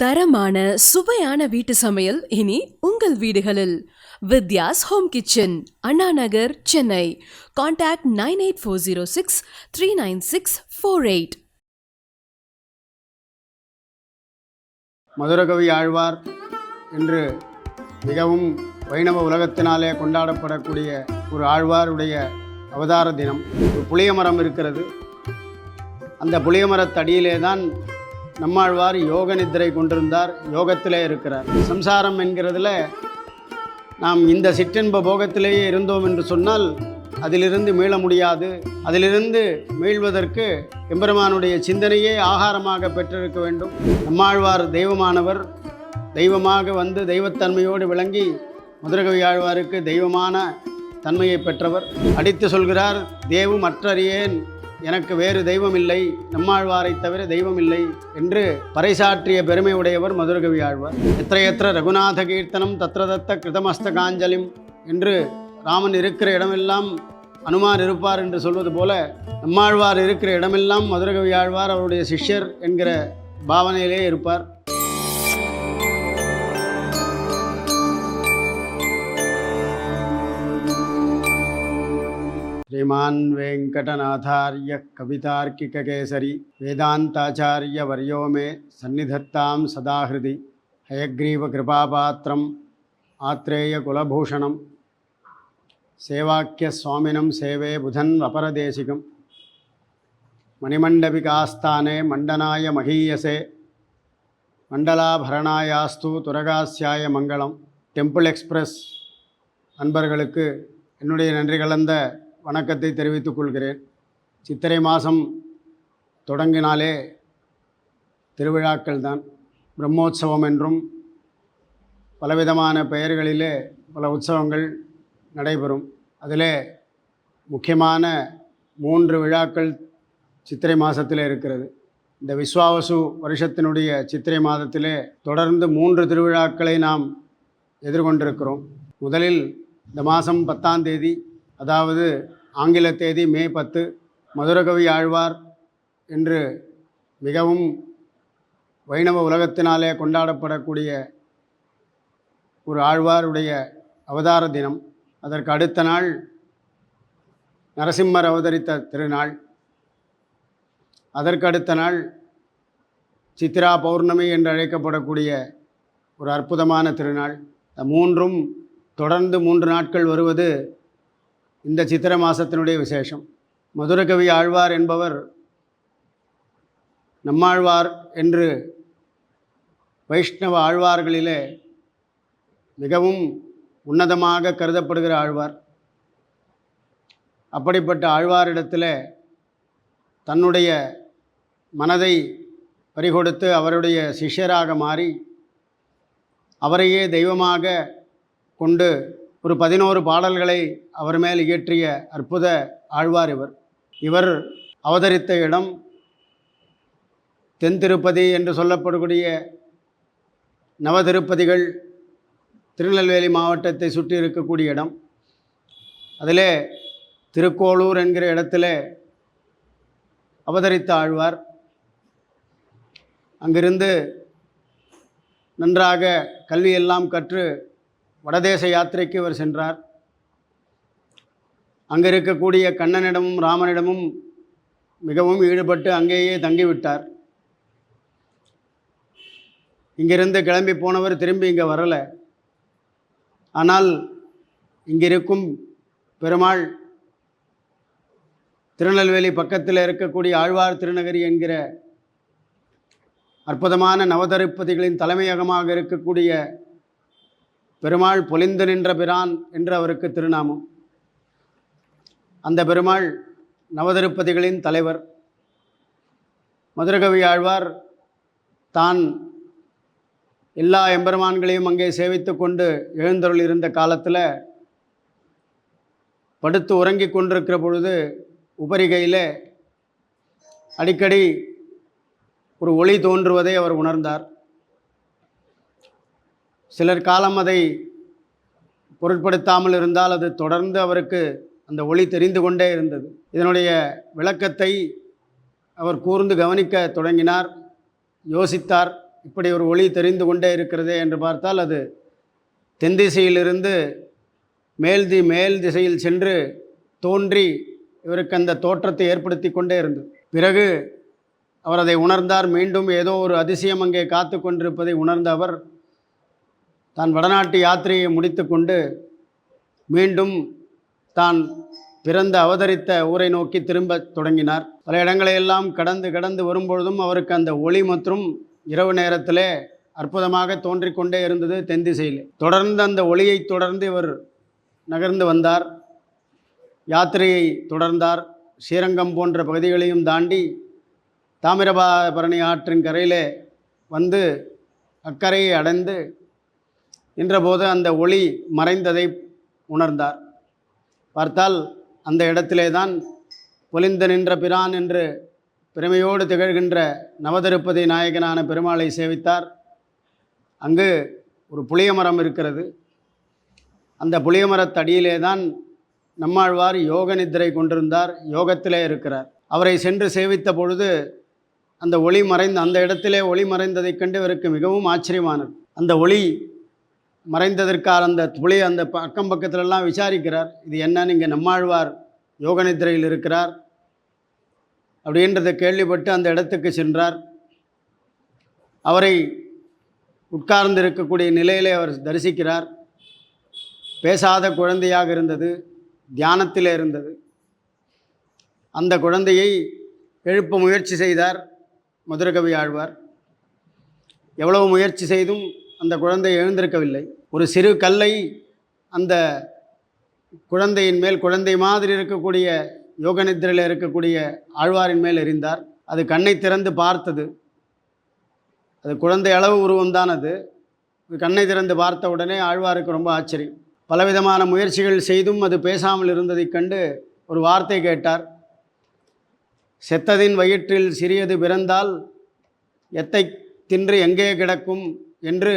தரமான சுவையான வீட்டு சமையல் இனி உங்கள் வீடுகளில். Vidya's home kitchen Anna Nagar Chennai. Contact nine eight four zero six three nine six four eight Madhurakavi Alvar என்று மிகவும் வைணவ உலகத்தினாலே கொண்டாடப்படக்கூடிய ஒரு ஆழ்வாருடைய அவதார தினம். ஒரு புளிய மரம் இருக்கிறது. அந்த புளிய மரத்தடியிலே தான் நம்மாழ்வார் யோக நித்திரை கொண்டிருந்தார் யோகத்திலே இருக்கிறார். சம்சாரம் என்கிறதுல நாம் இந்த சிற்றின்ப போகத்திலேயே இருந்தோம் என்று சொன்னால் அதிலிருந்து மீள முடியாது. அதிலிருந்து மீள்வதற்கு எம்பெருமானுடைய சிந்தனையே ஆகாரமாக பெற்றிருக்க வேண்டும். நம்மாழ்வார் தெய்வமானவர் தெய்வமாக வந்து தெய்வத்தன்மையோடு விளங்கி மதுரகவி ஆழ்வாருக்கு தெய்வமான தன்மையை பெற்றவர். அடித்து சொல்கிறார் தேவு மற்றறியேன் எனக்கு வேறு தெய்வம் இல்லை நம்மாழ்வாரை தவிர தெய்வம் இல்லை என்று பறைசாற்றிய பெருமை உடையவர் மதுரகவி ஆழ்வார். எத்திர ரகுநாத கீர்த்தனம் தத்திர தத்த கிருதமஸ்தகாஞ்சலிம் என்று ராமன் இருக்கிற இடமெல்லாம் அனுமார் இருப்பார் என்று சொல்வது போல நம்மாழ்வார் இருக்கிற இடமெல்லாம் மதுரகவி ஆழ்வார் அவருடைய சிஷ்யர் என்கிற பாவனையிலே இருப்பார். श्रीमान् वेङ्कटनाथार्य कवितार्किककेसरी वेदान्ताचार्यवर्यो मे सन्निधत्तां सदा हृदि हयग्रीवकृपापात्रम् आत्रेयकुलभूषणं सेवाख्यस्वामिनं सेवे बुधन् अपरदेशिकं मणिमण्डपिकास्थाने मण्डनाय महीयसे மண்டலாபரணாயாஸ்து துரகாசியாய மங்களம் டெம்பிள் எக்ஸ்பிரஸ் அன்பர்களுக்கு என்னுடைய நன்றி கலந்த வணக்கத்தை தெரிவித்துக் கொள்கிறேன். சித்திரை மாதம் தொடங்கினாலே திருவிழாக்கள் தான். பிரம்மோற்சவம் என்றும் பலவிதமான பெயர்களிலே பல உற்சவங்கள் நடைபெறும். அதில் முக்கியமான மூன்று விழாக்கள் சித்திரை மாதத்தில் இருக்கிறது. இந்த விஸ்வாவசு வருஷத்தினுடைய சித்திரை மாதத்திலே தொடர்ந்து மூன்று திருவிழாக்களை நாம் எதிர்கொண்டிருக்கிறோம். முதலில் இந்த மாதம் பத்தாம் தேதி அதாவது ஆங்கில தேதி மே பத்து மதுரகவி ஆழ்வார் என்று மிகவும் வைணவ உலகத்தினாலே கொண்டாடப்படக்கூடிய ஒரு ஆழ்வாருடைய அவதார தினம். அதற்கு அடுத்த நாள் நரசிம்மர் அவதரித்த திருநாள். அதற்கு அடுத்த நாள் சித்ரா பௌர்ணமி என்று அழைக்கப்படக்கூடிய ஒரு அற்புதமான திருநாள். மூன்றும் தொடர்ந்து மூன்று நாட்கள் வருவது இந்த சித்திர மாதத்தினுடைய விசேஷம். மதுரகவி ஆழ்வார் என்பவர் நம்மாழ்வார் என்று வைஷ்ணவ ஆழ்வார்களிலே மிகவும் உன்னதமாக கருதப்படுகிற ஆழ்வார். அப்படிப்பட்ட ஆழ்வாரிடத்தில் தன்னுடைய மனதை பறிகொடுத்து அவருடைய சிஷ்யராக மாறி அவரையே தெய்வமாக கொண்டு ஒரு பதினோரு பாடல்களை அவர் மேல் இயற்றிய அற்புத ஆழ்வார் இவர். இவர் அவதரித்த இடம் தென் திருப்பதி என்று சொல்லப்படக்கூடிய நவ திருப்பதிகள் திருநெல்வேலி மாவட்டத்தை சுற்றி இருக்கக்கூடிய இடம். அதிலே திருக்கோளூர் என்கிற இடத்துல அவதரித்த ஆழ்வார். அங்கிருந்து நன்றாக கல்வியெல்லாம் கற்று வடதேச யாத்திரைக்கு அவர் சென்றார். அங்கே இருக்கக்கூடிய கண்ணனிடமும் ராமனிடமும் மிகவும் ஈடுபட்டு அங்கேயே தங்கிவிட்டார். இங்கிருந்து கிளம்பி போனவர் திரும்பி இங்கே வரலை. ஆனால் இங்கிருக்கும் பெருமாள் திருநெல்வேலி பக்கத்தில் இருக்கக்கூடிய ஆழ்வார் திருநகரி என்கிற அற்புதமான நவதருப்பதிகளின் தலைமையகமாக இருக்கக்கூடிய பெருமாள் பொலிந்து நின்ற பிரான் என்று அவருக்கு திருநாமம். அந்த பெருமாள் நவதிருப்பதிகளின் தலைவர். மதுரகவி ஆழ்வார் தான் எல்லா எம்பெருமான்களையும் அங்கே சேவித்து கொண்டு எழுந்தருள் இருந்த காலத்தில் படுத்து உறங்கிக் கொண்டிருக்கிற பொழுது உபரிகையில் அடிக்கடி ஒரு ஒளி தோன்றுவதை அவர் உணர்ந்தார். சிலர் காலம் அதை பொருட்படுத்தாமல் இருந்தால் அது தொடர்ந்து அவருக்கு அந்த ஒளி தெரிந்து கொண்டே இருந்தது. இதனுடைய விளக்கத்தை அவர் கூர்ந்து கவனிக்க தொடங்கினார் யோசித்தார் இப்படி ஒரு ஒளி தெரிந்து கொண்டே இருக்கிறதே என்று பார்த்தால் அது தென் திசையிலிருந்து மேல் தி மேல் திசையில் சென்று தோன்றி இவருக்கு அந்த தோற்றத்தை ஏற்படுத்தி கொண்டே இருந்தது. பிறகு அவர் அதை உணர்ந்தார். மீண்டும் ஏதோ ஒரு அதிசயம் அங்கே காத்து கொண்டிருப்பதை உணர்ந்த அவர் தான் வடநாட்டு யாத்திரையை முடித்துக்கொண்டு மீண்டும் தான் பிறந்த அவதரித்த ஊரை நோக்கி திரும்பத் தொடங்கினார். பல இடங்களையெல்லாம் கடந்து கடந்து வரும்பொழுதும் அவருக்கு அந்த ஒளி மற்றும் இரவு நேரத்திலே அற்புதமாக தோன்றிக் கொண்டே இருந்தது தென் திசையில். தொடர்ந்து அந்த ஒளியை தொடர்ந்து இவர் நகர்ந்து வந்தார். யாத்திரையை தொடர்ந்தார். ஸ்ரீரங்கம் போன்ற பகுதிகளையும் தாண்டி தாமிரபரணி ஆற்றின் கரையிலே வந்து அக்கரையை அடைந்து நின்றபோது அந்த ஒளி மறைந்ததை உணர்ந்தார். பார்த்தால் அந்த இடத்திலே தான் பொலிந்து நின்ற பிரான் என்று பெருமையோடு திகழ்கின்ற நவதிருப்பதி நாயகனான பெருமாளை சேவித்தார். அங்கு ஒரு புளிய மரம் இருக்கிறது. அந்த புளிய மரத்தடியிலே தான் நம்மாழ்வார் யோக நித்திரை கொண்டிருந்தார் யோகத்திலே இருக்கிறார். அவரை சென்று சேவித்த பொழுது அந்த ஒளி மறைந்த அந்த இடத்திலே ஒளி மறைந்ததைக் கண்டு இவருக்கு மிகவும் ஆச்சரியமானது. அந்த ஒளி மறைந்ததற்காக அந்த துளி அந்த பக்கம் அக்கம் பக்கத்துலலாம் விசாரிக்கிறார். இது என்னன்னு இங்கே நம்மாழ்வார் யோகநித்திரையில் இருக்கிறார். அப்படின்றத கேள்விப்பட்டு அந்த இடத்துக்கு சென்றார். அவரை உட்கார்ந்து இருக்கக்கூடிய நிலையிலே அவர் தரிசிக்கிறார். பேசாத குழந்தையாக இருந்தது தியானத்தில் இருந்தது. அந்த குழந்தையை எழுப்ப முயற்சி செய்தார் மதுரகவி ஆழ்வார். எவ்வளவு முயற்சி செய்தும் அந்த குழந்தை எழுந்திருக்கவில்லை. ஒரு சிறு கல்லை அந்த குழந்தையின் மேல் குழந்தை மாதிரி இருக்கக்கூடிய யோகநித்திரையில் இருக்கக்கூடிய ஆழ்வாரின் மேல் எறிந்தார். அது கண்ணை திறந்து பார்த்தது. அது குழந்தை அளவு உருவம்தான் அது. கண்ணை திறந்து பார்த்த உடனே ஆழ்வாருக்கு ரொம்ப ஆச்சரியம். பலவிதமான முயற்சிகள் செய்தும் அது பேசாமல் இருந்ததைக் கண்டு ஒரு வார்த்தை கேட்டார். செத்ததின் வயிற்றில் சிறியது பிறந்தால் எத்தை தின்று எங்கே கிடக்கும்? என்று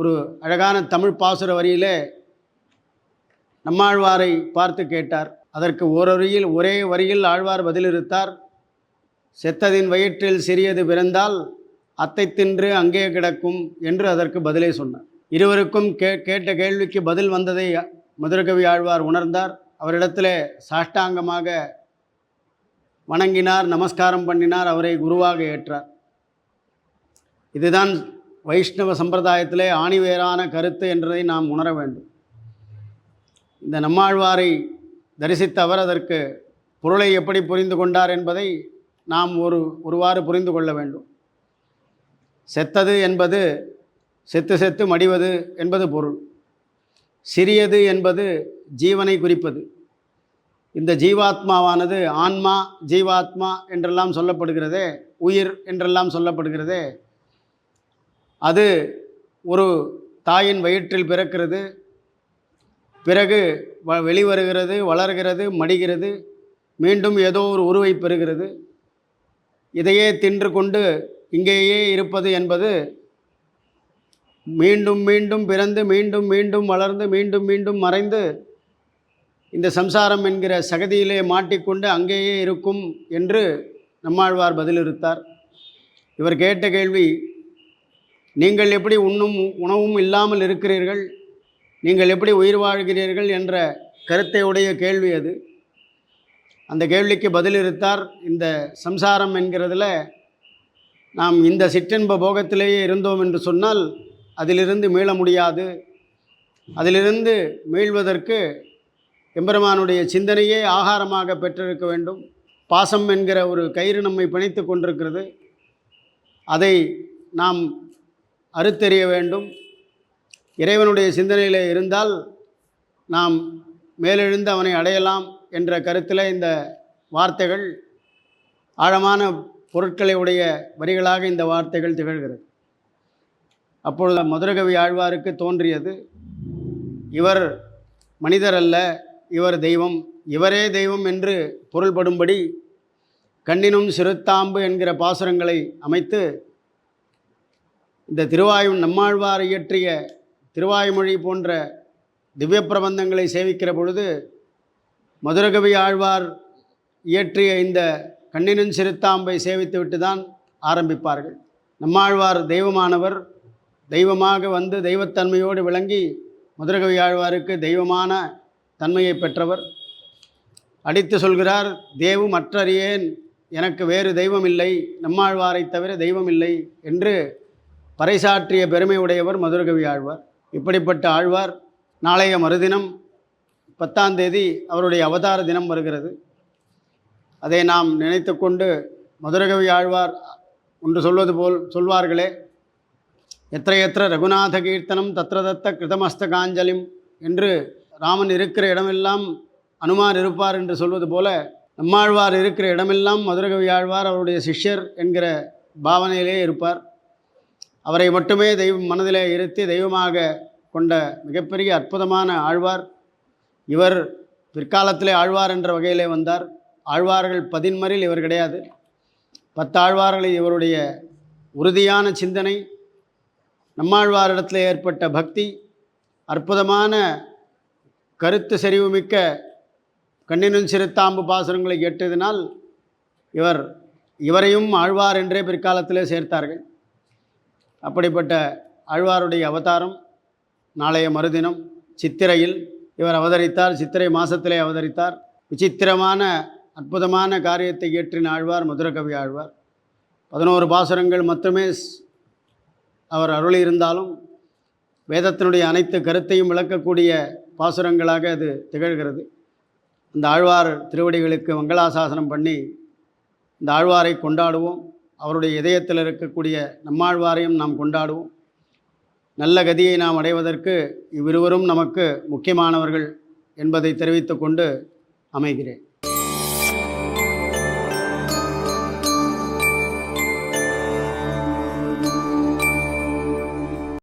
ஒரு அழகான தமிழ் பாசுர வரியிலே நம்மாழ்வாரை பார்த்து கேட்டார். அதற்கு ஓரொரியில் ஒரே வரியில் ஆழ்வார் பதிலிருத்தார் செத்ததின் வயிற்றில் சிறியது பிறந்தால் அத்தை தின்று அங்கே கிடக்கும் என்று அதற்கு பதிலே சொன்னார். இருவருக்கும் கே கேட்ட கேள்விக்கு பதில் வந்ததை மதுரகவி ஆழ்வார் உணர்ந்தார். அவரிடத்தில் சாஷ்டாங்கமாக வணங்கினார் நமஸ்காரம் பண்ணினார் அவரை குருவாக ஏற்றார். இதுதான் வைஷ்ணவ சம்பிரதாயத்திலே ஆணிவேரான கருத்து என்றதை நாம் உணர வேண்டும். இந்த நம்மாழ்வாரை தரிசித்தவர் அதற்கு பொருளை எப்படி புரிந்து கொண்டார் என்பதை நாம் ஒரு ஒருவாறு புரிந்து கொள்ள வேண்டும். செத்தது என்பது செத்து செத்து மடிவது என்பது பொருள். சிறியது என்பது ஜீவனை குறிப்பது. இந்த ஜீவாத்மாவானது ஆன்மா ஜீவாத்மா என்றெல்லாம் சொல்லப்படுகிறதே உயிர் என்றெல்லாம் சொல்லப்படுகிறதே அது ஒரு தாயின் வயிற்றில் பிறக்கிறது. பிறகு வ வெளிவருகிறது வளர்கிறது மடிகிறது. மீண்டும் ஏதோ ஒரு உருவை பெறுகிறது. இதையே தின்று கொண்டு இங்கேயே இருப்பது என்பது மீண்டும் மீண்டும் பிறந்து மீண்டும் மீண்டும் வளர்ந்து மீண்டும் மீண்டும் மறைந்து இந்த சம்சாரம் என்கிற சகதியிலே மாட்டிக்கொண்டு அங்கேயே இருக்கும் என்று நம்மாழ்வார் பதிலிருத்தார் இவர் கேட்ட கேள்வி நீங்கள் எப்படி உண்ணும் உணவும் இல்லாமல் இருக்கிறீர்கள்? நீங்கள் எப்படி உயிர் வாழ்கிறீர்கள் என்ற கருத்தை உடைய கேள்வி அது. அந்த கேள்விக்கு பதிலிருத்தார் இந்த சம்சாரம் என்கிறதுல நாம் இந்த சிற்றின்ப போகத்திலேயே இருந்தோம் என்று சொன்னால் அதிலிருந்து மீள முடியாது. அதிலிருந்து மீள்வதற்கு எம்பெருமானுடைய சிந்தனையே ஆகாரமாக பெற்றிருக்க வேண்டும். பாசம் என்கிற ஒரு கயிறு நம்மை பிணைத்து கொண்டிருக்கிறது. அதை நாம் அறுத்தெறிய வேண்டும். இறைவனுடைய சிந்தனையில் இருந்தால் நாம் மேலெழுந்து அவனை அடையலாம் என்ற கருத்தில் இந்த வார்த்தைகள் ஆழமான பொருட்களை உடைய வரிகளாக இந்த வார்த்தைகள் திகழ்கிறது. அப்பொழுது மதுரகவி ஆழ்வாருக்கு தோன்றியது இவர் மனிதர் அல்ல இவர் தெய்வம். இவரே தெய்வம் என்று பொருள்படும்படி கண்ணினும் சிறுத்தாம்பு என்கிற பாசுரங்களை அமைத்து இந்த திருவாயு நம்மாழ்வார் இயற்றிய திருவாய்மொழி போன்ற திவ்ய பிரபந்தங்களை சேவிக்கிற பொழுது மதுரகவி ஆழ்வார் இயற்றிய இந்த கண்ணினின் சிறுத்தாம்பை சேவித்துவிட்டு தான் ஆரம்பிப்பார்கள். நம்மாழ்வார் தெய்வமானவர் தெய்வமாக வந்து தெய்வத்தன்மையோடு விளங்கி மதுரகவி ஆழ்வாருக்கு தெய்வமான தன்மையை பெற்றவர். அடித்து சொல்கிறார் தேவு மற்றறியேன் எனக்கு வேறு தெய்வம் இல்லை நம்மாழ்வாரை தவிர தெய்வம் இல்லை என்று பறைசாற்றிய பெருமை உடையவர் மதுரகவி ஆழ்வார். இப்படிப்பட்ட ஆழ்வார் நாளைய மறுதினம் பத்தாம் தேதி அவருடைய அவதார தினம் வருகிறது. அதை நாம் நினைத்து கொண்டு மதுரகவி ஆழ்வார் ஒன்று சொல்வது போல் சொல்வார்களே எത്ര எத்திர ரகுநாத கீர்த்தனம் தத்ர தத்த கிருதமஸ்தகாஞ்சலிம் என்று ராமன் இருக்கிற இடமெல்லாம் அனுமார் இருப்பார் என்று சொல்வது போல நம்மாழ்வார் இருக்கிற இடமெல்லாம் மதுரகவி ஆழ்வார் அவருடைய சிஷ்யர் என்கிற பாவனையிலே இருப்பார். அவரை மட்டுமே தெய்வம் மனதிலே இருத்தி தெய்வமாக கொண்ட மிகப்பெரிய அற்புதமான ஆழ்வார். இவர் பிற்காலத்திலே ஆழ்வார் என்ற வகையிலே வந்தார். ஆழ்வார்கள் பதின்மரில் இவர் கிடையாது. பத்து ஆழ்வார்களில் இவருடைய உறுதியான சிந்தனை நம்மாழ்வாரிடத்தில் ஏற்பட்ட பக்தி அற்புதமான கருத்து செறிவுமிக்க கண்ணினும் சிறுத்தாம்பு பாசுரங்களை கேட்டதினால் இவர் இவரையும் ஆழ்வார் என்றே பிற்காலத்திலே சேர்த்தார்கள். அப்படிப்பட்ட ஆழ்வாருடைய அவதாரம் நாளைய மறுதினம் சித்திரையில் இவர் அவதரித்தார். சித்திரை மாதத்திலே அவதரித்தார். விசித்திரமான அற்புதமான காரியத்தை இயற்றின ஆழ்வார் மதுரகவி ஆழ்வார். பதினோரு பாசுரங்கள் மட்டுமே அவர் அருளி இருந்தாலும் வேதத்தினுடைய அனைத்து கருத்தையும் விளக்கக்கூடிய பாசுரங்களாக அது திகழ்கிறது. இந்த ஆழ்வார் திருவடிகளுக்கு மங்களாசாசனம் பண்ணி இந்த ஆழ்வாரை கொண்டாடுவோம். அவருடைய இதயத்தில் இருக்கக்கூடிய நம்மாழ்வாரையும் நாம் கொண்டாடுவோம். நல்ல கதியை நாம் அடைவதற்கு இவ்விருவரும் நமக்கு முக்கியமானவர்கள் என்பதை தெரிவித்துக்கொண்டு அமைகிறேன்.